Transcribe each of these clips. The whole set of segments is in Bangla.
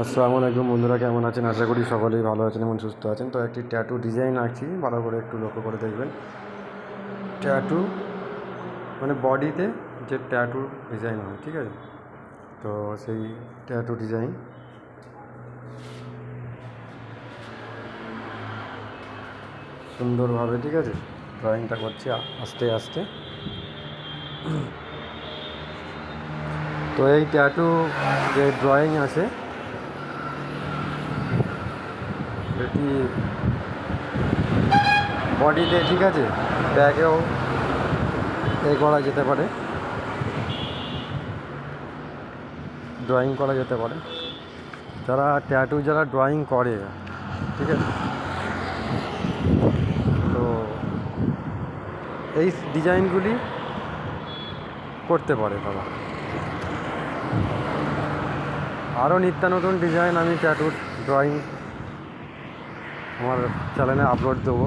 আসসালামু আলাইকুম বন্ধুরা, কেমন আছেন? আশা করি সকলেই ভালো আছেন এবং সুস্থ আছেন। তো একটি ট্যাটু ডিজাইন আঁকছি, ভালো করে একটু লক্ষ্য করে দেখবেন। ট্যাটু মানে বডিতে যে ট্যাটু ডিজাইন হয়, ঠিক আছে? তো সেই ট্যাটু ডিজাইন সুন্দরভাবে, ঠিক আছে? ড্রয়িংটা করছি আস্তে আস্তে। তো এই ট্যাটু যে ড্রয়িং আছে এটি বডিতে, ঠিক আছে? ব্যাগেও এ করা যেতে পারে। ড্রয়িং করা যেতে পারে। যারা ট্যাটু, যারা ড্রয়িং করে, ঠিক আছে? তো এই ডিজাইনগুলি করতে পারে তারা। আরও নিত্য নতুন ডিজাইন আমি ট্যাটুর ড্রয়িং আমার চ্যানেলে আপলোড দেবো।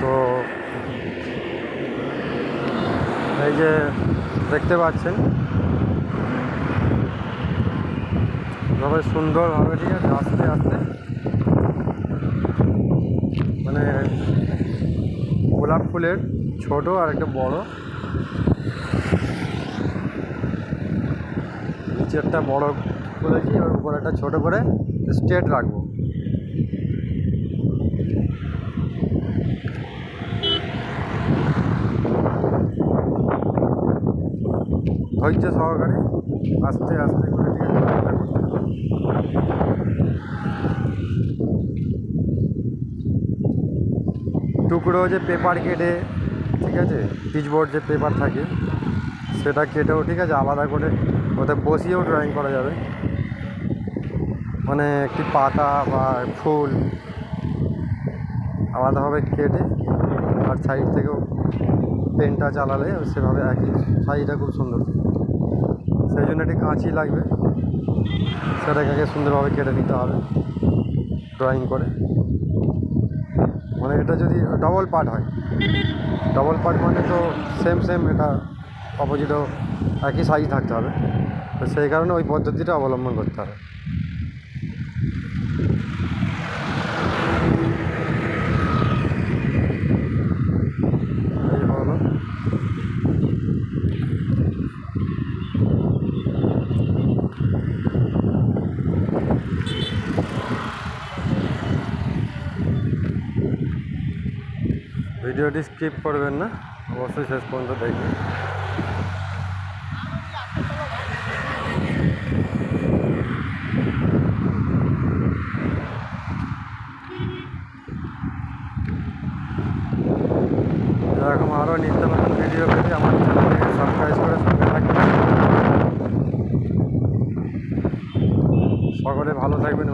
তো এই যে দেখতে পাচ্ছেন তবে সুন্দরভাবে ঠিক আছে, আস্তে আস্তে। মানে গোলাপ ফুলের ছোট আর একটা বড়। নিচেরটা বড় করেছি আর উপরে একটা ছোট করে স্ট্রেট রাখব ধৈর্য সহকারে আস্তে আস্তে করে। টুকরো যে পেপার কেটে, ঠিক আছে পিচবোর্ড যে পেপার থাকে, সেটা কেটেও ঠিক আছে, আলাদা করে ওতে বসিয়েও ড্রয়িং করা যাবে। মানে একটি পাতা বা ফুল আলাদাভাবে কেটে আর সাইড থেকেও পেনটা চালালে সেভাবে একই সাইজটা খুব সুন্দর। সেই জন্য একটি কাঁচি লাগবে। সেটাকে আগে সুন্দরভাবে কেটে নিতে হবে ড্রয়িং করে। মানে এটা যদি ডবল পার্ট হয়। ডবল পার্ট মানে তো সেম সেম এটা অপোজিটও একই সাইজ থাকতে হবে। তো সেই কারণে ওই পদ্ধতিটা অবলম্বন করতে হবে। ভিডিওটি স্কিপ করবেন না, অবশ্যই শেষ পর্যন্ত দেখবেন।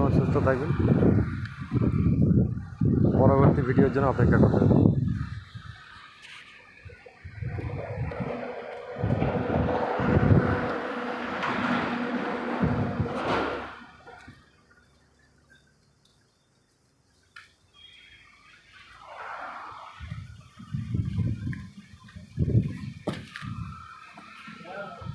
থাকবেন সুস্থ থাকবেন পরবর্তী ভিডিওর জন্য অপেক্ষা করবেন Yeah.